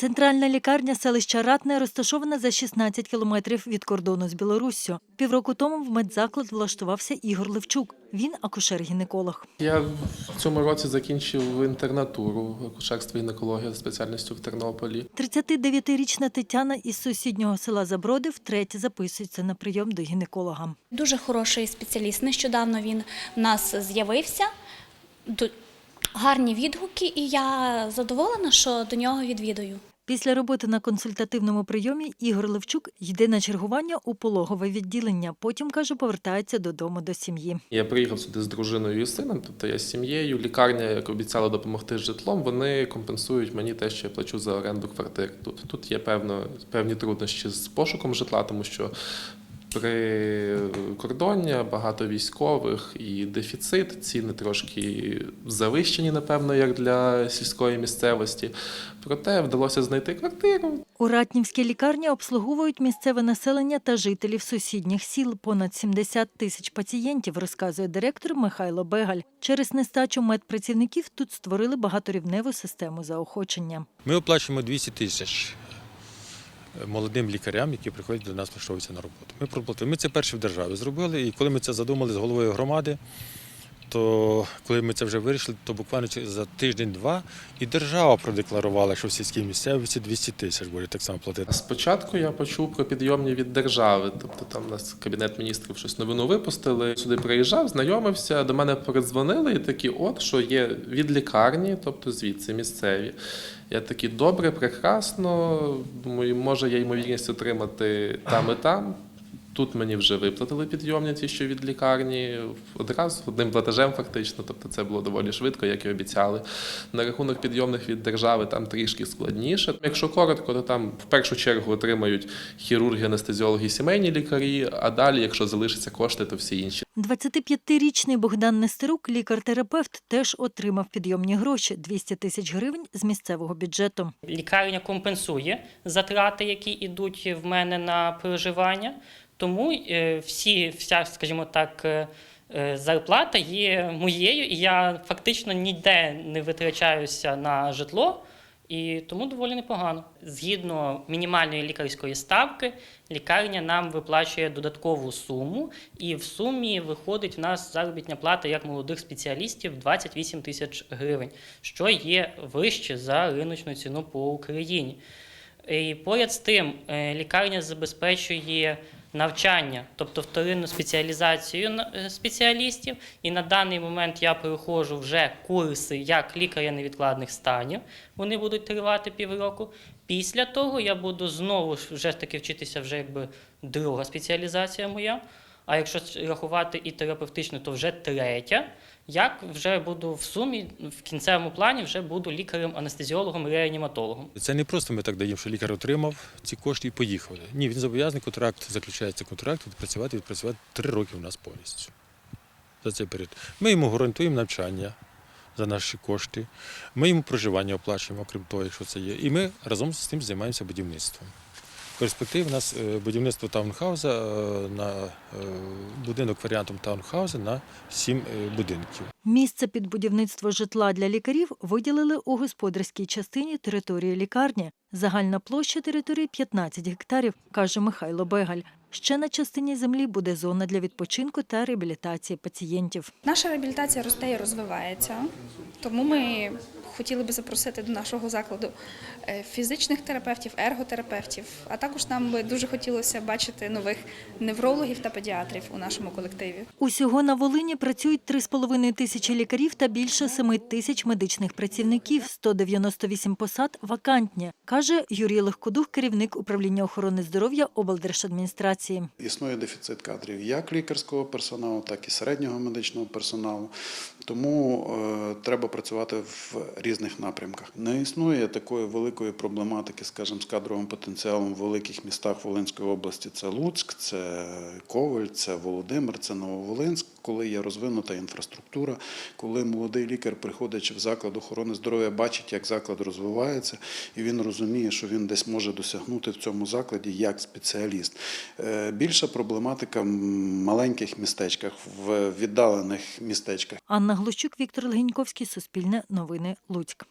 Центральна лікарня селища Ратне розташована за 16 кілометрів від кордону з Білоруссю. Півроку тому в медзаклад влаштувався Ігор Левчук. Він акушер-гінеколог. Я в цьому році закінчив інтернатуру акушерство і гінекологія спеціальністю в Тернополі. 39-річна Тетяна із сусіднього села Заброди втретє записується на прийом до гінеколога. Дуже хороший спеціаліст. Нещодавно він в нас з'явився. Гарні відгуки, і я задоволена, що до нього відвідую. Після роботи на консультативному прийомі Ігор Левчук йде на чергування у пологове відділення. Потім, каже, повертається додому до сім'ї. Я приїхав сюди з дружиною і сином, тобто я з сім'єю. Лікарня, як обіцяла допомогти з житлом, вони компенсують мені те, що я плачу за оренду квартир. Тут тут є певно певні труднощі з пошуком житла, тому що при кордоні багато військових і дефіцит, ціни трошки завищені, напевно, як для сільської місцевості. Проте вдалося знайти квартиру. У Ратнівській лікарні обслуговують місцеве населення та жителів сусідніх сіл. Понад 70 тисяч пацієнтів, розказує директор Михайло Бегаль. Через нестачу медпрацівників тут створили багаторівневу систему заохочення. Ми оплачуємо 200 тисяч молодим лікарям, які приходять до нас влаштовуються на роботу. Ми. Ми це перші в державі зробили, і коли ми це задумали з головою громади, то коли ми це вже вирішили, то буквально за тиждень-два і держава продекларувала, що в сільській місцевості 200 тисяч буде так само платити. Спочатку я почув про підйомні від держави, тобто там у нас кабінет міністрів щось новину випустили. Сюди приїжджав, знайомився, до мене передзвонили і такі, от що є від лікарні, тобто звідси місцеві. Я такий, добре, прекрасно. Думаю, може є ймовірність отримати там і там. Тут мені вже виплатили підйомні ті, що від лікарні одразу одним платежем, фактично. Тобто це було доволі швидко, як і обіцяли. На рахунок підйомних від держави там трішки складніше. Якщо коротко, то там в першу чергу отримають хірурги, анестезіологи, сімейні лікарі. А далі, якщо залишаться кошти, то всі інші. 25-річний Богдан Нестерук, лікар-терапевт, теж отримав підйомні гроші 200 тисяч гривень з місцевого бюджету. Лікарня компенсує затрати, які йдуть в мене на проживання. Тому е, всі, вся, скажімо так, е, е, зарплата є моєю, і я фактично ніде не витрачаюся на житло, і тому доволі непогано. Згідно мінімальної лікарської ставки, лікарня нам виплачує додаткову суму, і в сумі виходить в нас заробітня плата як молодих спеціалістів 28 тисяч гривень, що є вище за риночну ціну по Україні. І поряд з тим, лікарня забезпечує навчання, тобто вторинну спеціалізацію е, спеціалістів. І на даний момент я проходжу вже курси як лікаря невідкладних станів. Вони будуть тривати півроку. Після того я буду знову ж вже таки вчитися вже якби друга спеціалізація моя. А якщо рахувати і терапевтично, то вже третя. Як вже буду в сумі, в кінцевому плані вже буду лікарем-анестезіологом, реаніматологом. Це не просто ми так даємо, що лікар отримав ці кошти і поїхав. Ні, він зобов'язаний контракт, заключається контракт, відпрацювати, відпрацювати три роки у нас повністю. За цей період. Ми йому гарантуємо навчання за наші кошти, ми йому проживання оплачуємо, окрім того, якщо це є. І ми разом з тим займаємося будівництвом. В перспективі у нас е, будівництво таунхауза е, на е, будинок варіантом таунхауза на сім будинків. Місце під будівництво житла для лікарів виділили у господарській частині території лікарні. Загальна площа території 15 гектарів, каже Михайло Бегаль. Ще на частині землі буде зона для відпочинку та реабілітації пацієнтів. Наша реабілітація росте і розвивається, тому ми хотіли би запросити до нашого закладу е, фізичних терапевтів, ерготерапевтів, а також нам би дуже хотілося бачити нових неврологів та педіатрів у нашому колективі. Усього на Волині працюють 3,5 тисячі лікарів та більше 7 тисяч медичних працівників. 198 посад вакантні, каже Юрій Легкодух, керівник управління охорони здоров'я облдержадміністрації. Існує дефіцит кадрів як лікарського персоналу, так і середнього медичного персоналу. Тому е, треба працювати в різних напрямках. Не існує такої великої проблематики, скажімо, з кадровим потенціалом в великих містах Волинської області. Це Луцьк, це Коваль, це Володимир, це Нововолинськ, коли є розвинута інфраструктура, коли молодий лікар, приходячи в заклад охорони здоров'я, бачить, як заклад розвивається, і він розуміє, що він десь може досягнути в цьому закладі як спеціаліст. Е, Більша проблематика в маленьких містечках, в віддалених містечках. Анна Глущук, Віктор Легеньковський, Суспільне новини, Луцьк.